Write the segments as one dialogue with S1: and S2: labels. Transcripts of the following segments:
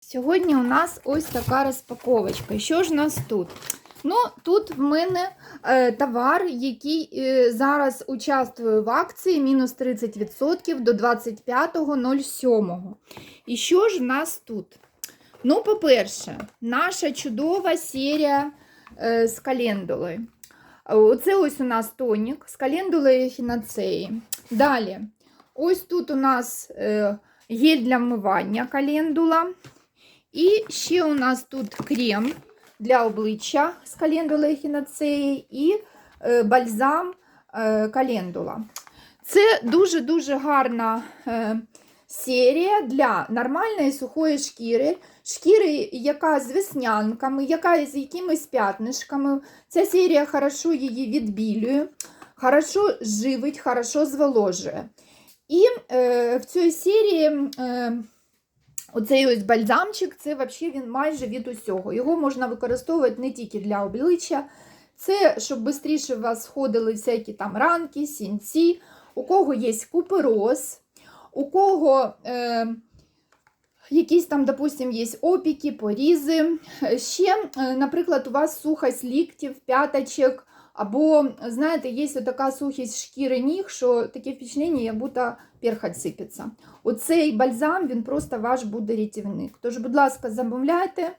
S1: Сьогодні у нас ось така розпаковочка. Що ж у нас тут? Ну, тут в мене е, товар, який е, зараз участвує в акції мінус 30% до 25.07. І що ж в нас тут? Ну, по-перше, наша чудова серія е, з календулою. Оце ось у нас тонік з календулою ехінацеї. Далі, ось тут у нас е, гель для вмивання календула. І ще у нас тут крем для обличчя з календули ехінацеї і е, бальзам е, календула. Це дуже-дуже гарна е, серія для нормальної сухої шкіри, шкіри, яка з веснянками, яка з якимись п'ятнишками. Ця серія хорошо її відбілює, хорошо живить, хорошо зволожує. І е, в цій серії. Е, Оцей ось бальзамчик, це взагалі він майже від усього. Його можна використовувати не тільки для обличчя, це щоб швидше у вас сходили всякі там ранки, сінці, у кого є купероз, у кого е, якісь там, допустим, є опіки, порізи. Ще, е, наприклад, у вас сухость ліктів, п'яточок, або, знаєте, є така сухість шкіри ніг, що таке впечатлення, як будто перхоть сипеться. Оцей бальзам, він просто ваш буде рятівник. Тож, будь ласка, замовляйте.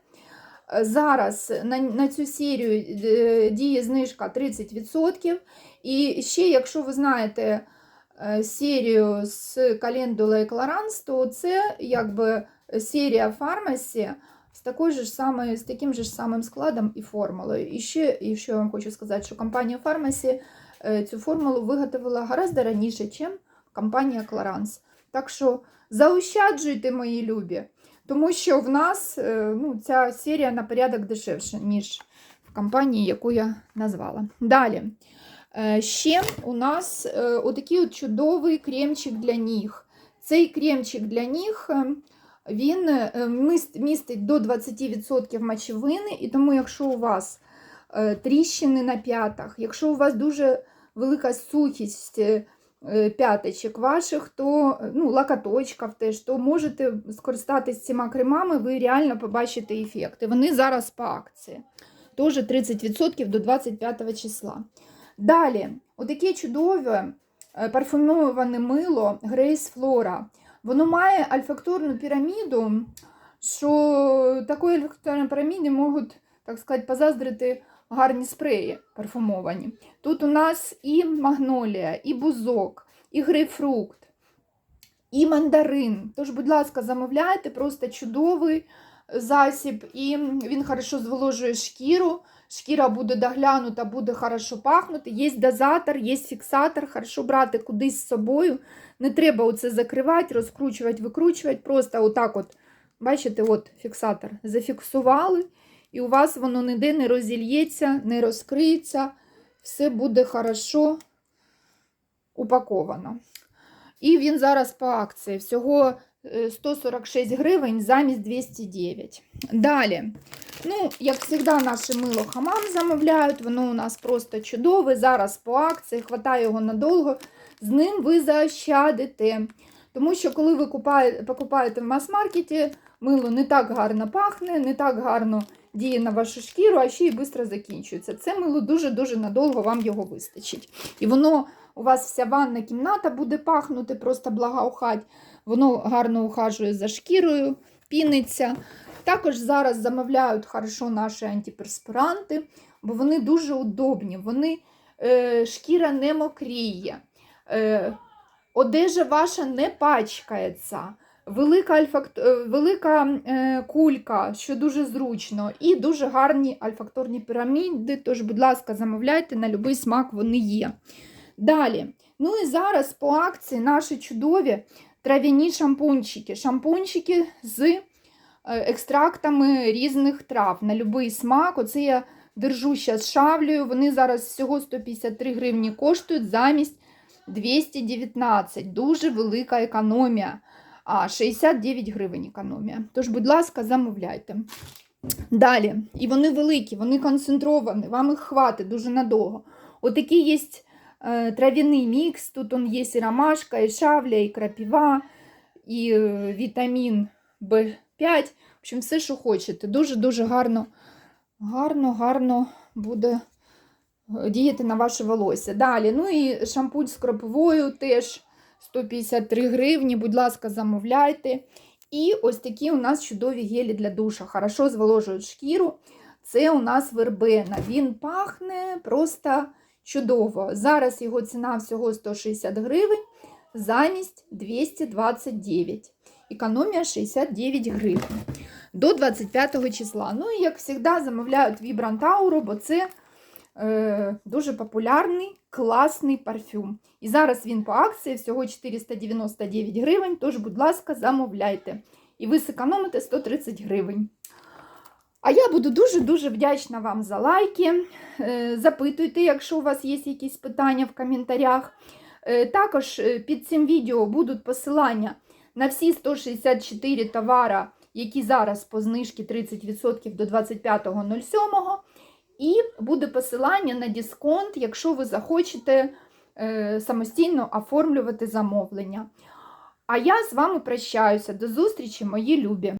S1: Зараз на, на цю серію е, діє знижка 30%. І ще, якщо ви знаєте е, серію з календула Кларанс, то це якби серія фармасі з, такою ж самою, з таким же ж самим складом і формулою. І ще, і що я вам хочу сказати, що компанія Фармасі цю формулу виготовила гораздо раніше, ніж компанія Кларанс. Так що заощаджуйте, мої любі, тому що в нас е, ну, ця серія на порядок дешевша, ніж в компанії, яку я назвала. Далі. Е, Ще у нас е, отакий от чудовий кремчик для ніг. Цей кремчик для ніг е, він е, містить до 20% мочевини, і тому, якщо у вас е, тріщини на п'ятах, якщо у вас дуже велика сухість е, е, п'яточок ваших, то ну, лакаточків теж, то можете скористатися цими кремами, ви реально побачите ефекти. Вони зараз по акції. Теж 30% до 25 числа. Далі, отаке чудове е, парфумоване мило Grace Flora. Воно має альфакторну піраміду, що такої альфакторної піраміди можуть, так сказати, позаздрити гарні спреї парфумовані. Тут у нас і магнолія, і бузок, і грейпфрукт, і мандарин. Тож, будь ласка, замовляйте, просто чудовий засіб, і він хорошо зволожує шкіру. Шкіра буде доглянута, буде хорошо пахнути. Є дозатор, є фіксатор, хорошо брати кудись з собою. Не треба оце закривати, розкручувати, викручувати. Просто отак от, бачите, от фіксатор зафіксували, і у вас воно ніде не розільється, не розкриється. Все буде хорошо упаковано. І він зараз по акції. Всього 146 гривень замість 209. Далі. Ну, як завжди, наше мило хамам замовляють. Воно у нас просто чудове. Зараз по акції, хватає його надовго. З ним ви заощадите. Тому що, коли ви купаєте, покупаєте в мас-маркеті, мило не так гарно пахне, не так гарно діє на вашу шкіру, а ще й швидко закінчується. Це мило дуже-дуже надовго вам його вистачить. І воно у вас вся ванна кімната буде пахнути, просто благоухать. Воно гарно ухажує за шкірою, піниться. Також зараз замовляють хорошо наші антиперспиранти, бо вони дуже удобні. Вони е, шкіра не мокріє, е, одежа ваша не пачкається. Велика, альфакт... е, велика е, кулька, що дуже зручно, і дуже гарні альфакторні піраміди. Тож, будь ласка, замовляйте на будь-який смак вони є. Далі. Ну і зараз по акції наші чудові трав'яні шампунчики. Шампунчики з е, екстрактами різних трав на будь-який смак. Оце я держу зараз шавлею. Вони зараз всього 153 гривні коштують замість 219. Дуже велика економія. А 69 гривень економія. Тож, будь ласка, замовляйте. Далі. І вони великі, вони концентровані, вам їх хватить дуже надовго. Отакий є е, трав'яний мікс. Тут он є і ромашка, і шавля, і крапива, і е, вітамін В5. общем, все, що хочете. Дуже-дуже гарно, гарно, гарно буде е, діяти на ваше волосся. Далі, ну і шампунь з кропивою теж 153 гривні. Будь ласка, замовляйте. І ось такі у нас чудові гелі для душа. Хорошо зволожують шкіру. Це у нас вербена. Він пахне просто чудово. Зараз його ціна всього 160 гривень, замість 229. Економія 69 гривень. До 25 числа. Ну і як завжди, замовляють Vibrant Auro, бо це е, дуже популярний, класний парфюм. І зараз він по акції всього 499 гривень. Тож, будь ласка, замовляйте. І ви зекономите 130 гривень. А я буду дуже-дуже вдячна вам за лайки. Е, Запитуйте, якщо у вас є якісь питання в коментарях. Е, Також е, під цим відео будуть посилання на всі 164 товара, які зараз по знижці 30% до 25.07. І буде посилання на дисконт, якщо ви захочете самостійно оформлювати замовлення. А я з вами прощаюся. До зустрічі, мої любі!